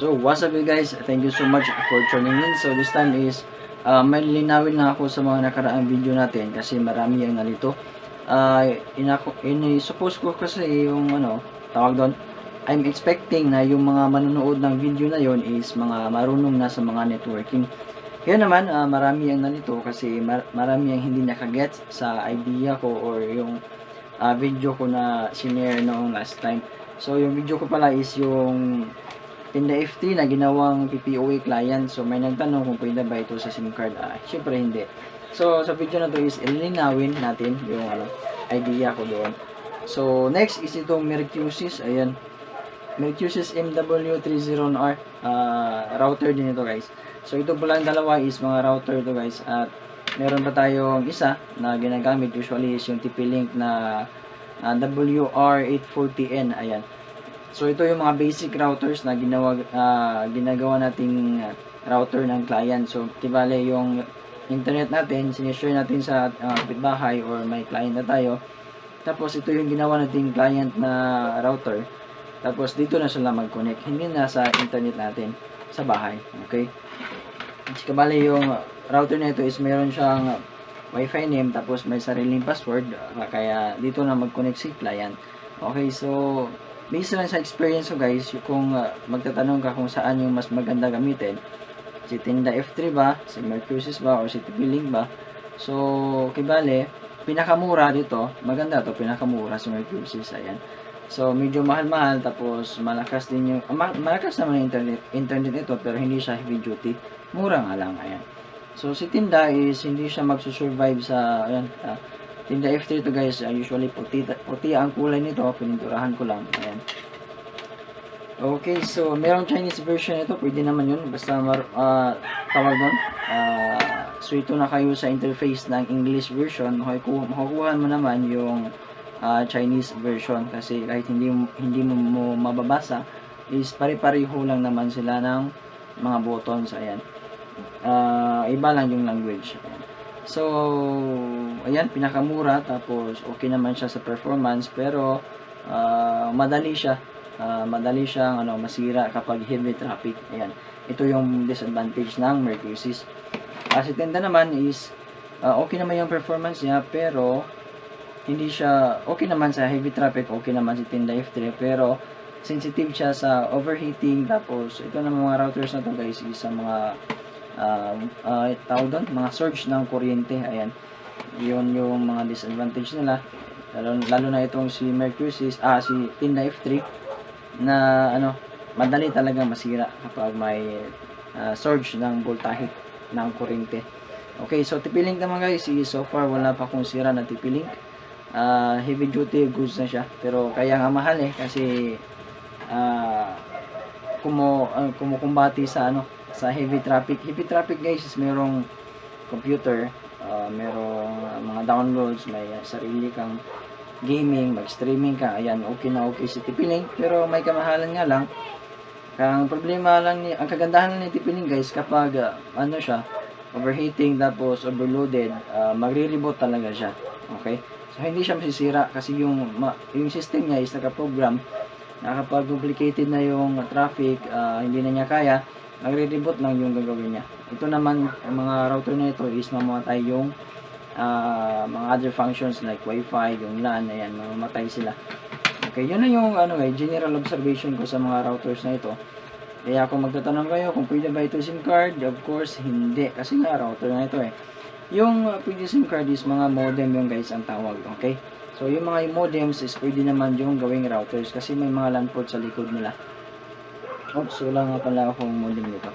So, what's up guys? Thank you so much for tuning in. So, this time is, uh, may linawin na ako sa mga nakaraang video natin kasi marami yung nalito. Uh, inako, ini-suppose ko kasi yung ano, tawag doon, I'm expecting na yung mga manonood ng video na yon is mga marunong na sa mga networking. Kaya naman, uh, marami ang nalito kasi mar- marami ang hindi nakagets sa idea ko or yung uh, video ko na sinare noong last time. So, yung video ko pala is yung Tinda FT na ginawang PPOA client. So, may nagtanong kung pwede ba ito sa SIM card. Ah, syempre hindi. So, sa video na to is ilinawin natin yung ano, idea ko doon. So, next is itong Mercusis. Ayan. Mercusis MW30R uh, router din ito guys. So, ito pala ang dalawa is mga router ito guys. At meron pa tayong isa na ginagamit usually is yung TP-Link na uh, WR840N. Ayan. So ito yung mga basic routers na ginawa uh, ginagawa nating router ng client. So tibale yung internet natin, sinishare natin sa uh, kapitbahay or may client na tayo. Tapos ito yung ginawa nating client na router. Tapos dito na sila mag-connect. Hindi na sa internet natin sa bahay. Okay? Kasi kabali yung router na ito is meron siyang wifi name tapos may sariling password uh, kaya dito na mag-connect si client. Okay, so based lang sa experience ko guys, kung uh, magtatanong ka kung saan yung mas maganda gamitin, si Tinda F3 ba, si Mercusis ba, or si TP-Link ba, so, kibale, pinakamura dito, maganda to, pinakamura si Mercusis, ayan. So, medyo mahal-mahal, tapos malakas din yung, uh, malakas naman yung internet, internet ito, pero hindi siya heavy duty, mura nga lang, ayan. So, si Tinda is, hindi siya magsusurvive sa, ayan, uh, Tinda F3 to guys, uh, usually puti, puti ang kulay nito, pininturahan ko lang. Ayan. Okay, so merong Chinese version ito, pwede naman yun, basta mar, uh, tawag doon. Uh, so ito na kayo sa interface ng English version, makukuha mo naman yung uh, Chinese version kasi kahit hindi, hindi mo, mo mababasa, is pare-pareho lang naman sila ng mga buttons, ayan. Uh, iba lang yung language. Ayan. So, ayan, pinakamura. Tapos, okay naman siya sa performance. Pero, uh, madali siya. Uh, madali siyang ano, masira kapag heavy traffic. Ayan. Ito yung disadvantage ng Mercusis. Uh, si Tenda naman is, uh, okay naman yung performance niya. Pero, hindi siya, okay naman sa heavy traffic. Okay naman si Tenda F3. Pero, sensitive siya sa overheating. Tapos, ito naman mga routers na to guys is sa mga uh, uh, tawag doon, mga surge ng kuryente. Ayan. Yun yung mga disadvantage nila. Lalo, lalo na itong si Mercusis, ah, si Tinda F3 na ano, madali talaga masira kapag may uh, surge ng voltahe ng kuryente. Okay, so TP-Link naman guys, so far wala pa akong sira na TP-Link. Uh, heavy duty goods na siya. Pero kaya nga mahal eh kasi uh, kumo, uh, kumukumbati sa ano sa heavy traffic. Heavy traffic guys is merong computer, uh, merong mga downloads, may uh, sarili kang gaming, mag-streaming ka, ayan, okay na okay si TP-Link, pero may kamahalan nga lang. Ang problema lang ni, ang kagandahan ni TP-Link guys, kapag uh, ano siya, overheating tapos overloaded, uh, magre-reboot talaga siya. Okay? So hindi siya masisira kasi yung ma, yung system niya is naka-program na kapag complicated na yung traffic, uh, hindi na niya kaya, nagre-reboot lang yung gagawin niya. Ito naman, ang mga router na ito is mamatay yung uh, mga other functions like wifi, yung LAN, ayan, mamamatay sila. Okay, yun na yung ano, eh, general observation ko sa mga routers na ito. Kaya kung magtatanong kayo kung pwede ba ito SIM card, of course, hindi. Kasi nga router na ito eh. Yung uh, pwede SIM card is mga modem yung guys ang tawag, okay? So, yung mga modems is pwede naman yung gawing routers kasi may mga LAN port sa likod nila. Oops, wala nga pala akong modem nito.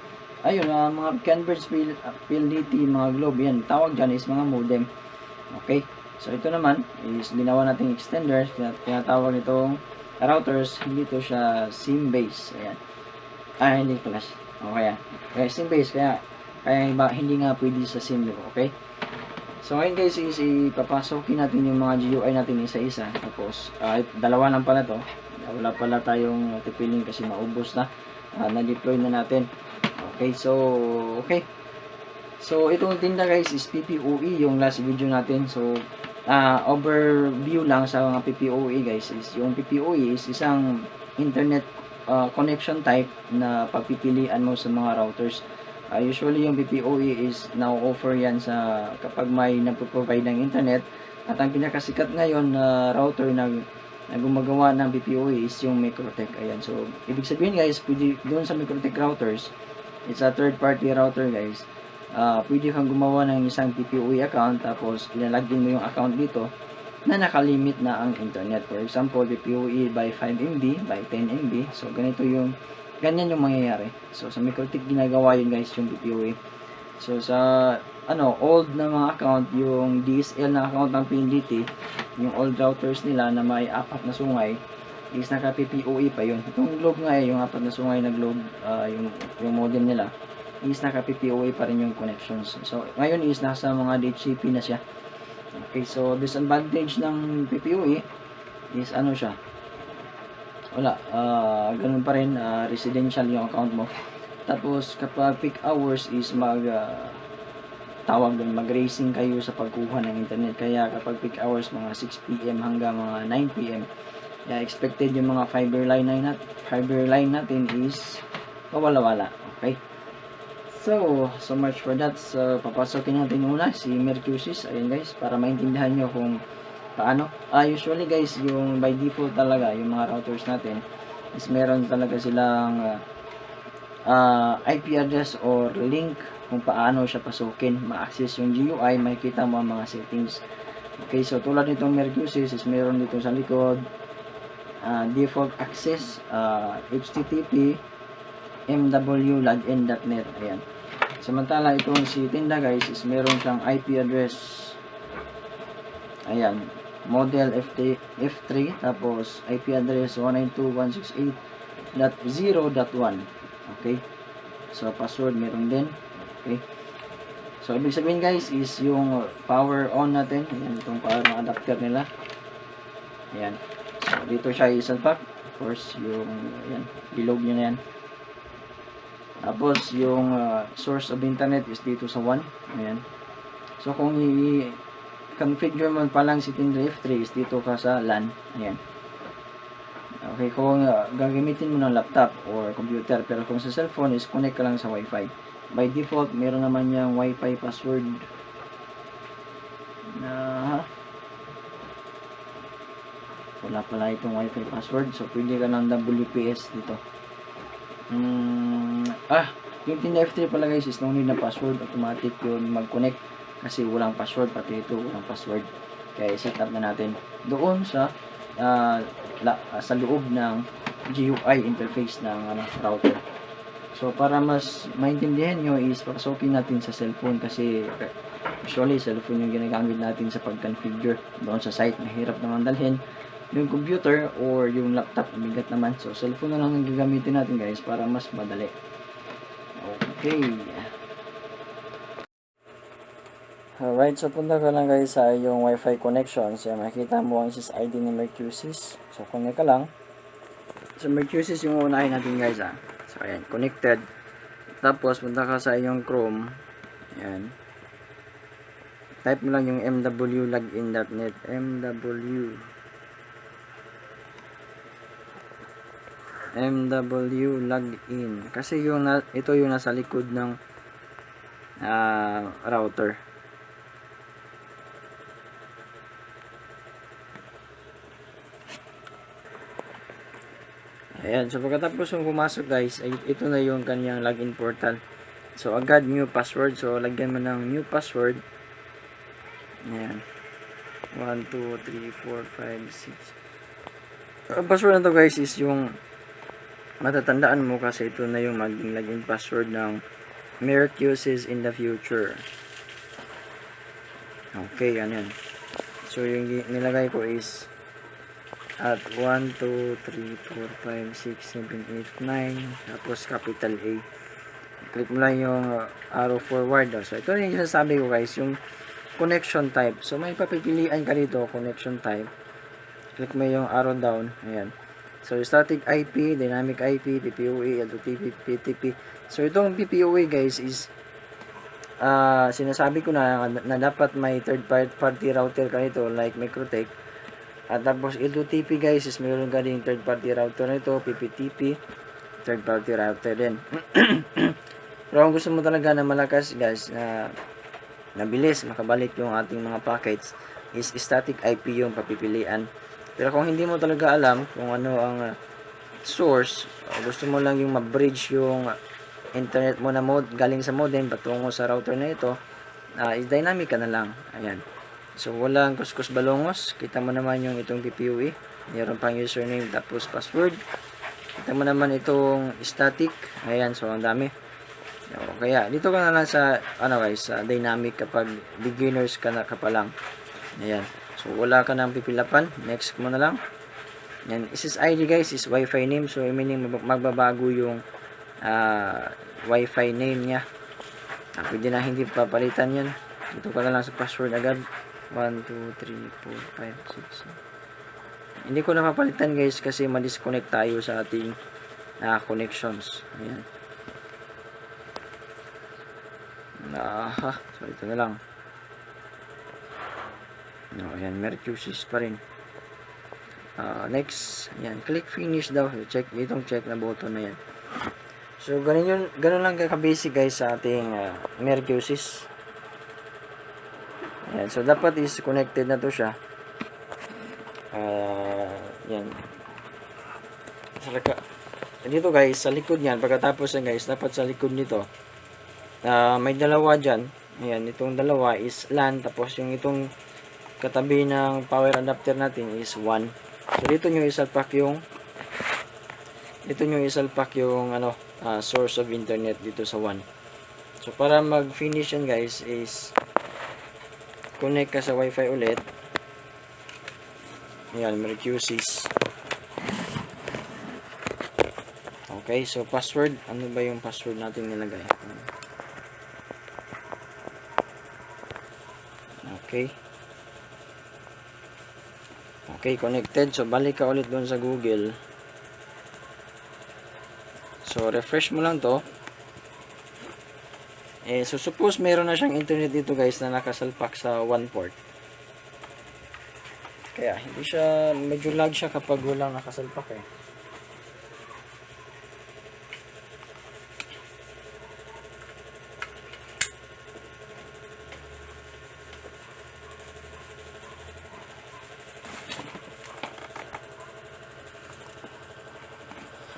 Ayun, uh, mga Canber's PLDT, mga globe, yan. Tawag dyan is mga modem. Okay. So, ito naman is ginawa nating extenders. Tinatawag itong routers. Hindi to siya SIM base. Ayan. Ah, hindi pala. Okay. Kaya SIM base. Kaya, kaya iba, hindi nga pwede sa SIM. Okay. So, ngayon guys is ipapasokin natin yung mga GUI natin isa-isa. Tapos, uh, dalawa lang pala to. Wala pala tayong tipiling kasi maubos na uh, na-deploy na natin. Okay, so, okay. So, itong tinda guys is PPOE, yung last video natin. So, uh, overview lang sa mga PPOE guys is, yung PPOE is isang internet ah, connection type na pagpipilian mo sa mga routers. Ah, usually yung BPOE is now-offer yan sa kapag may nagpo-provide ng internet at ang pinakasikat ngayon na router na, na gumagawa ng BPOE is yung Microtech. Ayan. So, ibig sabihin guys, pwede, doon sa Microtech routers, it's a third party router guys. Ah, pwede kang gumawa ng isang BPOE account tapos ilalagin mo yung account dito na nakalimit na ang internet. For example, BPOE by 5 MB, by 10 MB. So, ganito yung, ganyan yung mangyayari. So, sa Microtik ginagawa yun guys, yung BPOE. So, sa, ano, old na mga account, yung DSL na account ng PNDT, yung old routers nila na may apat na sungay, is naka PPOE pa yun. Itong globe nga eh, yung apat na sungay na globe, ah, yung, yung modem nila, is naka PPOE pa rin yung connections. So, ngayon is nasa mga DHCP na siya. Okay, so disadvantage ng PPOE is ano siya? Wala, ah ganun pa rin, ah, residential yung account mo. Tapos kapag peak hours is mag ah, tawag doon, mag-racing kayo sa pagkuha ng internet. Kaya kapag peak hours mga 6 PM hanggang mga 9 PM, yeah, expected yung mga fiber line na fiber line natin is pawala-wala. Okay? So, so much for that. So, papasokin natin muna si Mercusis. Ayan guys, para maintindihan nyo kung paano. Ah, usually guys, yung by default talaga, yung mga routers natin, is meron talaga silang ah, ah, IP address or link kung paano siya pasukin. Ma-access yung GUI, makikita mo ang mga settings. Okay, so tulad nitong Mercusis is meron dito sa likod, ah, default access, ah, HTTP, mwlogin.net. Ayan. Samantala, itong si Tinda guys is meron siyang IP address. Ayan. Model FT, F3 tapos IP address 192.168.0.1 Okay. So, password meron din. Okay. So, ibig sabihin guys is yung power on natin. Ayan, itong power na adapter nila. Ayan. So, dito siya isalpak. Of course, yung, ayan, bilog nyo na yan. Tapos, yung uh, source of internet is dito sa 1. Ayan. So, kung i-configure mo pa lang si Tinder F3 is dito ka sa LAN. Ayan. Okay, kung uh, gagamitin mo ng laptop or computer, pero kung sa cellphone is connect ka lang sa Wi-Fi. By default, meron naman yung Wi-Fi password na wala pala itong Wi-Fi password. So, pwede ka ng WPS dito. Mm, ah, yung Tinder F3 pala guys is no need na password. Automatic yun mag-connect kasi walang password. Pati ito walang password. Kaya set up na natin doon sa ah, la, sa loob ng GUI interface ng ano, router. So, para mas maintindihan nyo is pasokin natin sa cellphone kasi usually cellphone yung ginagamit natin sa pag-configure doon sa site. Mahirap naman dalhin yung computer or yung laptop, bigat naman. So, cellphone na lang ang gagamitin natin guys para mas madali. Okay. Alright, so punta ka lang guys sa yung wifi connection. So, makikita mo ang SSID ni Mercusis. So, connect ka lang. So, Mercusis yung unahin natin guys ah. So, ayan, connected. Tapos, punta ka sa yung Chrome. Ayan. Type mo lang yung mwlogin.net. MW MW login kasi yung na, ito yung nasa likod ng ah, router ayan so pagkatapos yung pumasok guys ay, ito na yung kanyang login portal so agad new password. So lagyan mo ng new password. Ayan. 1, 2, 3, 4, 5, 6 ang password na to guys is yung matatandaan mo kasi ito na yung maging login password ng Merck uses in the future. Okay, ano yan. So, yung nilagay ko is at 1, 2, 3, 4, 5, 6, 7, 8, 9 tapos capital A. Click mo lang yung uh, arrow forward. So, ito yung sinasabi ko guys, yung connection type. So, may papipilian ka dito, connection type. Click mo yung arrow down. Ayan. So, static IP, dynamic IP, PPOE, LTP, PTP. So, itong PPOE guys is ah sinasabi ko na na dapat may third party router ka nito like Microtech At tapos L2TP guys is mayroon ka din third party router na ito, PPTP, third party router din. Pero kung gusto mo talaga na malakas guys, na nabilis makabalik yung ating mga packets, is static IP yung papipilian. Pero kung hindi mo talaga alam kung ano ang uh, source, o gusto mo lang yung ma-bridge yung internet mo na mod galing sa modem patungo sa router na ito, uh, is dynamic ka na lang. Ayan. So, walang kuskus balongos. Kita mo naman yung itong PPUE. Meron pang username tapos password. Kita mo naman itong static. Ayan, so ang dami. So, kaya, dito ka na lang sa, ano guys, sa dynamic kapag beginners ka na ka pa lang. Ayan. So, wala ka nang pipilapan. Next mo na lang. Yan. SSID guys is Wi-Fi name. So, meaning mag- magbabago yung ah, Wi-Fi name niya. Ah, pwede na hindi papalitan yan. Dito ka na lang sa password agad. 1, 2, 3, 4, 5, 6, 7. Hindi ko na papalitan guys kasi ma-disconnect tayo sa ating ah, connections. Ayan. Aha. So, ito na lang. No, ayan. Mercusis pa rin. Ah, next. Ayan. Click finish daw. Check. Itong check na button na yan. So, ganun, yun, ganun lang ka-basic guys sa ating uh, Mercusis. Ayan, so dapat is connected na to siya. Ah, yan. Sa lika- dito guys, sa likod niyan, pagkatapos yan guys, dapat sa likod nito, ah, may dalawa dyan. Ayan, itong dalawa is LAN, tapos yung itong katabi ng power adapter natin is 1. So dito nyo isalpak yung dito nyo isalpak yung ano, ah, source of internet dito sa 1. So para mag-finish yan guys is connect ka sa wifi ulit. Yan Mercusis okay so password ano ba yung password natin nilagay? Okay. Okay connected. So balik ka ulit doon sa google. So refresh mo lang to eh, so suppose meron na siyang internet dito guys na nakasalpak sa one port. Kaya hindi siya, medyo lag siya kapag walang nakasalpak eh.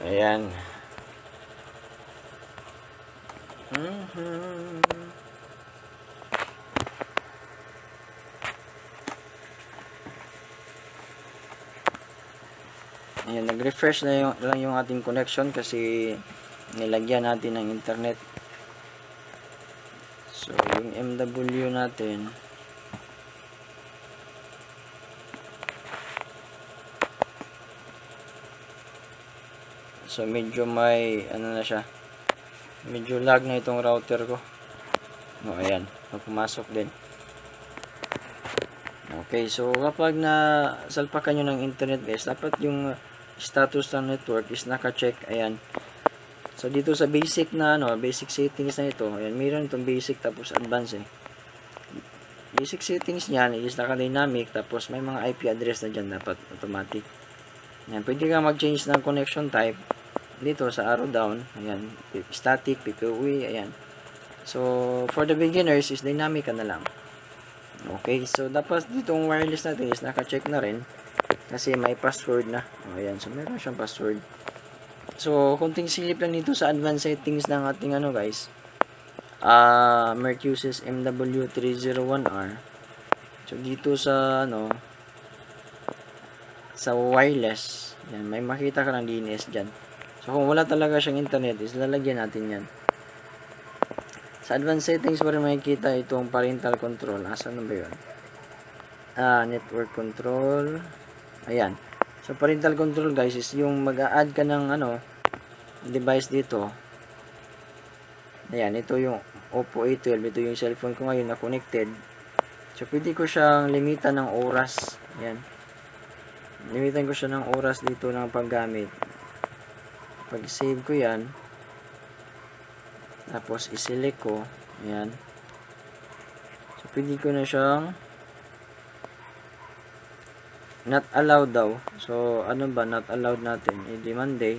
Ayan. Mhm. Ayan, nag-refresh na yung, lang yung ating connection kasi nilagyan natin ng internet. So, yung MW natin So, medyo may ano na siya medyo lag na itong router ko. O ayan. Pumasok din. Okay so kapag na salpakan nyo ng internet guys dapat yung status ng network is naka-check. Ayan. So dito sa basic na ano basic settings na ito ayan meron itong basic tapos advanced eh. Basic settings niyan is naka-dynamic tapos may mga IP address na dyan dapat automatic. Yan pwede ka mag-change ng connection type dito sa arrow down, ayan, static, PPOE, ayan. So, for the beginners is dynamic na lang. Okay, so dapat ditong wireless natin is naka-check na rin kasi may password na. O, ayan, so meron siyang password. So, kunting silip lang dito sa advanced settings ng ating ano guys. Ah, uh, Mercusis MW301R. So, dito sa ano sa wireless, yan, may makita ka ng DNS dyan. So, kung wala talaga siyang internet, is lalagyan natin yan. Sa advanced settings pa rin makikita itong parental control. Asan na ba yun? Ah, network control. Ayan. So, parental control guys is yung mag-a-add ka ng ano, device dito. Ayan, ito yung Oppo A12. Ito yung cellphone ko ngayon na connected. So, pwede ko siyang limitan ng oras. Ayan. Limitan ko siya ng oras dito ng paggamit pag save ko yan tapos iselect ko yan so pwede ko na siyang not allowed daw. So, ano ba not allowed natin? Hindi Monday.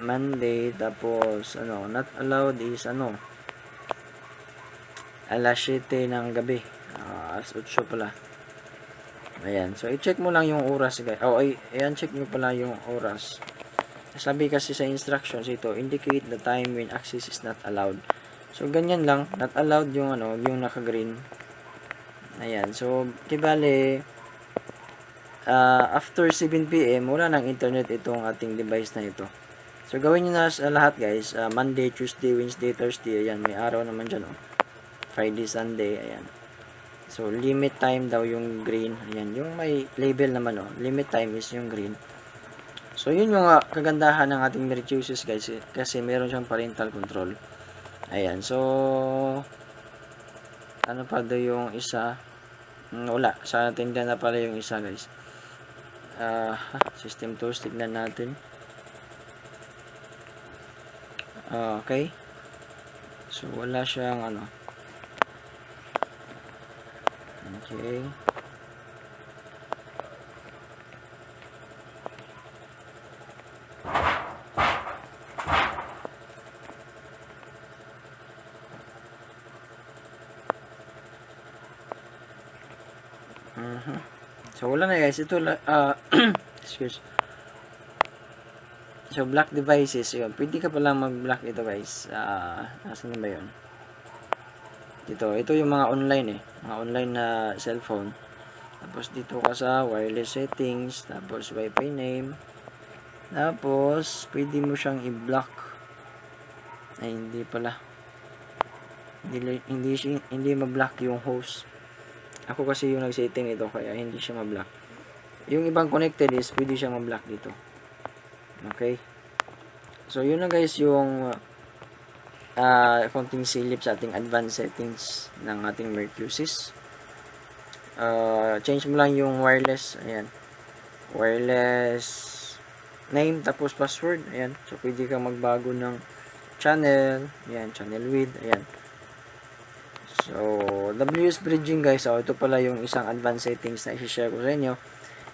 Monday, tapos, ano, not allowed is, ano, alas 7 ng gabi. Ah, alas 8 pala. Ayan. So, i-check mo lang yung oras, guys. Oh, ay, ayan, check nyo pala yung oras. Sabi kasi sa instructions ito, indicate the time when access is not allowed. So, ganyan lang. Not allowed yung, ano, yung naka-green. Ayan. So, kibale, ah, after 7 p.m., wala nang internet itong ating device na ito. So, gawin nyo na sa lahat, guys. Ah, Monday, Tuesday, Wednesday, Thursday. Ayan, may araw naman dyan, oh. Friday, Sunday. Ayan. So, limit time daw yung green. Ayan, yung may label naman, oh. Limit time is yung green. So, yun yung ah, kagandahan ng ating Mercusis, guys. eh, Kasi meron siyang parental control. Ayan, so... Ano pa daw yung isa? Hmm, wala. Sa tindahan na pala yung isa, guys. Ah, system tools, tignan natin. Ah, okay. So, wala siyang ano. Okay. So, wala na guys. Ito, ah, excuse. So, black devices, yun. Pwede ka palang mag-block ito guys. Ah, nasan na ba yun? Dito, ito yung mga online eh. Mga online na cellphone. Tapos dito ka sa wireless settings. Tapos wifi name. Tapos, pwede mo siyang i-block. Ay, hindi pala. Hindi, hindi, hindi ma-block yung host. Ako kasi yung nag-setting ito kaya hindi siya ma-block. Yung ibang connected is pwede siya ma-block dito. Okay? So, yun na guys yung uh, konting silip sa ating advanced settings ng ating Mercusis. Uh, change mo lang yung wireless. Ayan. Wireless name tapos password. Ayan. So, pwede kang magbago ng channel. Ayan. Channel width. Ayan. So, WS bridging guys, oh, ito pala yung isang advanced settings na i-share ko sa inyo.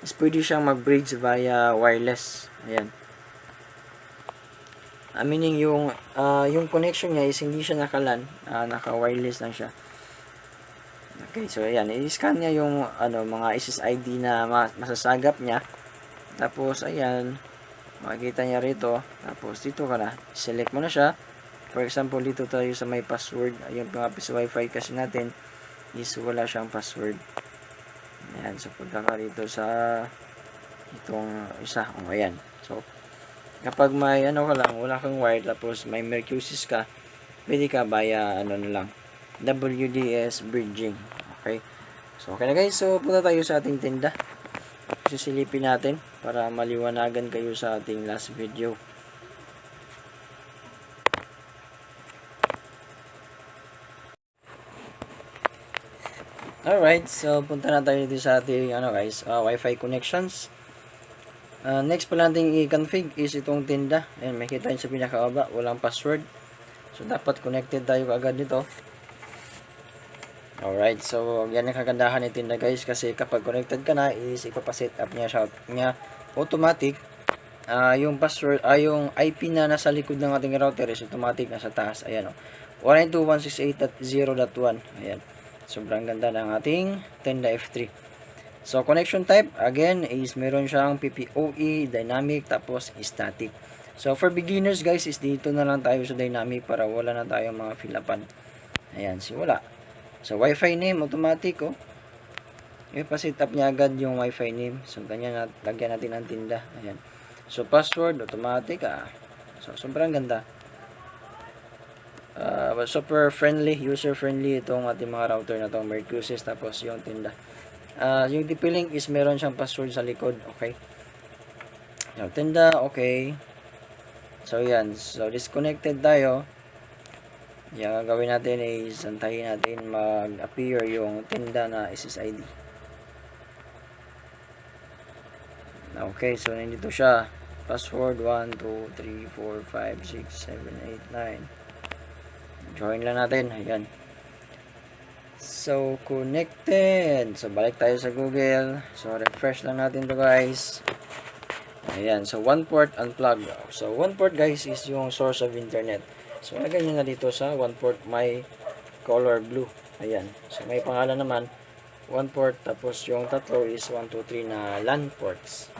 Is pwede siyang mag-bridge via wireless. Ayan. Ah, meaning yung ah, yung connection niya is hindi siya naka-LAN, ah, naka-wireless lang siya. Okay, so ayan, i-scan niya yung ano mga SSID na ma- masasagap niya. Tapos ayan, makikita niya rito. Tapos dito ka na, select mo na siya. For example, dito tayo sa may password. Ayun, mga sa wifi kasi natin is wala siyang password. Ayan, so punta ka dito sa itong isa. O, ayan. So, kapag may ano ka lang, wala kang wire, tapos may Mercusis ka, pwede ka via ano na lang, WDS bridging. Okay? So, okay na guys. So, punta tayo sa ating tinda. Sisilipin natin para maliwanagan kayo sa ating last video. Alright, so punta na tayo dito sa ating ano guys, uh, Wi-Fi connections. Uh, next pala natin i-config is itong tinda. Ayan, makikita nyo sa pinakababa, walang password. So, dapat connected tayo agad nito. Alright, so yan ang kagandahan ng tinda guys kasi kapag connected ka na is ipapaset up niya siya niya automatic ah yung password ah yung IP na nasa likod ng ating router is automatic nasa taas ayan oh 192.168.0.1 ayan sobrang ganda ng ating tinda F3 so connection type again is meron siyang PPOE dynamic tapos static so for beginners guys is dito na lang tayo sa dynamic para wala na tayong mga filapan ayan si wala So, Wi-Fi name, automatic, oh. Ipa-set up niya agad yung Wi-Fi name. So, ganyan, nat lagyan natin ang tinda. Ayan. So, password, automatic, ah. So, sobrang ganda. Uh, super friendly, user friendly itong ating mga router na itong Mercusis tapos yung tinda. Uh, yung TP-Link is meron siyang password sa likod, okay. Yung tinda, okay. So, yan. So, disconnected tayo. Yung gagawin natin is antayin natin mag-appear yung tinda na SSID. Okay, so nandito siya. Password 1, 2, 3, 4, 5, 6, 7, 8, 9. Join lang natin. Ayan. So, connected. So, balik tayo sa Google. So, refresh lang natin to guys. Ayan. So, one port unplug. So, one port guys is yung source of internet. So, lagay nyo na dito sa one port my color blue. Ayan. So, may pangalan naman. One port. Tapos, yung tatlo is 1, 2, 3 na LAN ports.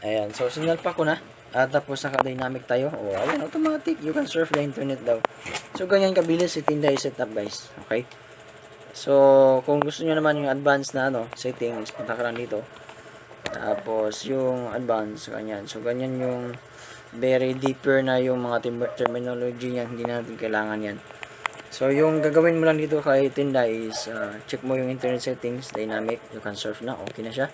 Ayan. So, signal pa ko na. At tapos naka-dynamic tayo. O, ayan, automatic. You can surf the internet daw. So, ganyan kabilis si Tinda i-setup guys. Okay? So, kung gusto niyo naman yung advanced na ano, settings, punta ka lang dito. Tapos, yung advanced, ganyan. So, ganyan yung very deeper na yung mga term- terminology niya. Hindi natin kailangan yan. So, yung gagawin mo lang dito kay Tinda is, uh, check mo yung internet settings, dynamic, you can surf na, okay na siya.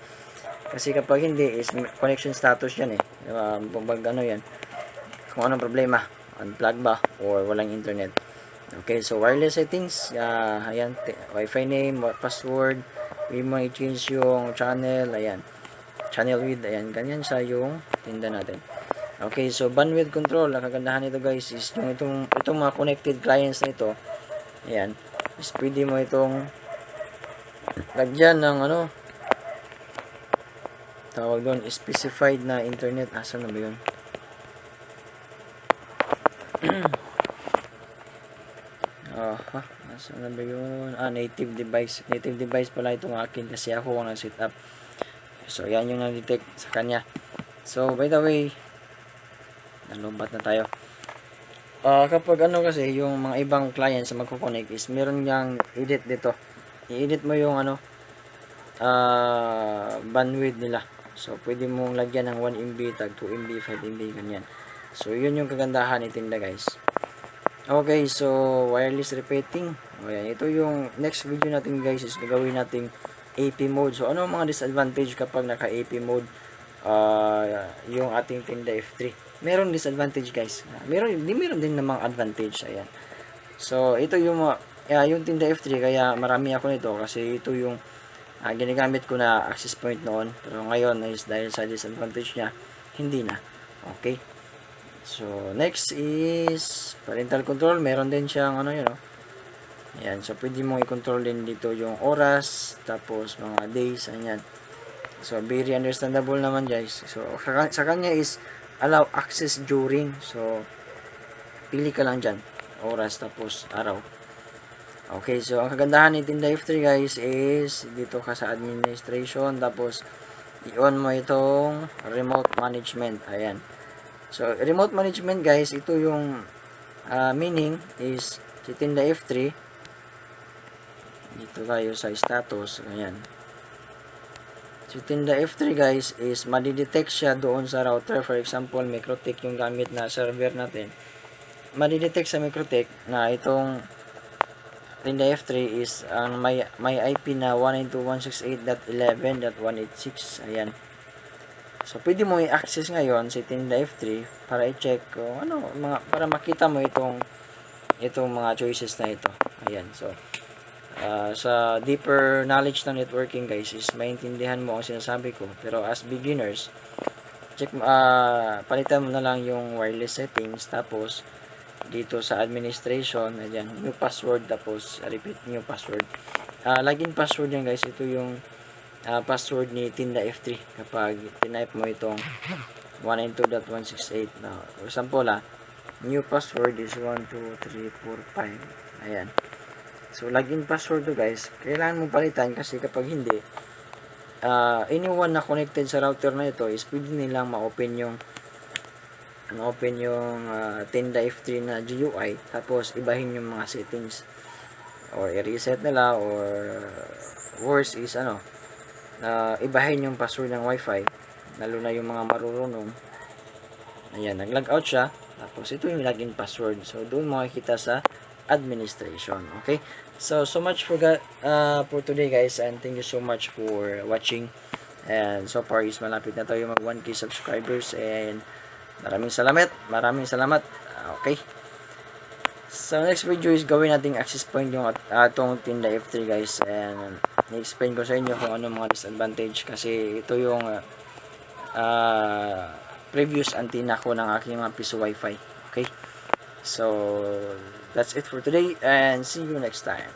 Kasi kapag hindi, is connection status yan eh. Diba? Pag ano yan, kung anong problema, unplug ba, or walang internet. Okay, so wireless settings, uh, ayan, wifi name, password, we mo i-change yung channel, ayan, channel width, ayan, ganyan sa yung tinda natin. Okay, so bandwidth control, ang kagandahan nito guys is yung itong, itong mga connected clients na ito, ayan, is pwede mo itong lagyan ng ano, tawag doon, specified na internet, asan na ba yun? Ah, ha? Nasaan na ba yun? Ah, native device. Native device pala itong akin kasi ako ang nag-set up. So, yan yung na-detect sa kanya. So, by the way, nalumbat na tayo. Ah, kapag ano kasi, yung mga ibang clients na magkoconnect is meron niyang edit dito. I-edit mo yung ano, ah, bandwidth nila. So, pwede mong lagyan ng 1 MB, tag 2 MB, 5 MB, ganyan. So, yun yung kagandahan ni Tinda, guys. Okay, so wireless repeating. O ito yung next video natin guys is gagawin nating AP mode. So ano ang mga disadvantage kapag naka AP mode uh, yung ating Tinda F3? Meron disadvantage guys. Meron di meron din namang advantage ayan. So ito yung uh, yung Tinda F3 kaya marami ako nito kasi ito yung uh, ginagamit ko na access point noon. Pero ngayon is dahil sa disadvantage niya, hindi na. Okay? So, next is parental control. Meron din siyang ano yun, oh. Ayan. So, pwede mo i-control din dito yung oras, tapos mga days, ayan. So, very understandable naman guys. So, sa, sa kanya is allow access during. So, pili ka lang dyan. Oras, tapos araw. Okay, so ang kagandahan ni Tinda F3 guys is dito ka sa administration, tapos i-on mo itong remote management. Ayan. So, remote management guys, ito yung uh, meaning is si Tinda F3 dito tayo sa status, ayan. Si Tinda F3 guys is madidetect siya doon sa router. For example, Microtech yung gamit na server natin. Madidetect sa Microtech na itong Tinda F3 is ang may, may IP na 192.168.11.186. Ayan. So, pwede mo i-access ngayon si Tinda F3 para i-check kung ano, mga, para makita mo itong itong mga choices na ito. Ayan. So, uh, sa deeper knowledge ng networking guys is maintindihan mo ang sinasabi ko. Pero as beginners, check uh, palitan mo na lang yung wireless settings tapos dito sa administration, ayan, new password tapos repeat new password. Uh, login password yan guys, ito yung uh, password ni Tinda F3 kapag tinype mo itong 192.168 na for example ah, new password is 12345 ayan. So login password to guys. Kailangan mo palitan kasi kapag hindi uh, anyone na connected sa router na ito is pwede nilang ma-open yung ma-open yung uh, Tinda F3 na GUI tapos ibahin yung mga settings. Or i-reset nila or worse is ano uh, ibahin yung password ng wifi lalo na yung mga marurunong. Ayan nag-log out siya tapos ito yung login password. So doon makikita sa administration okay? So so much for uh, for today guys and thank you so much for watching. And so far is malapit na tayo mag 1k subscribers and maraming salamat maraming salamat okay So, next video is gawin nating access point yung atong Tinda F3 guys. And, i-explain ko sa inyo kung ano mga disadvantage. Kasi, ito yung uh, previous antenna ko ng aking mga piso wifi. Okay? So, that's it for today and see you next time.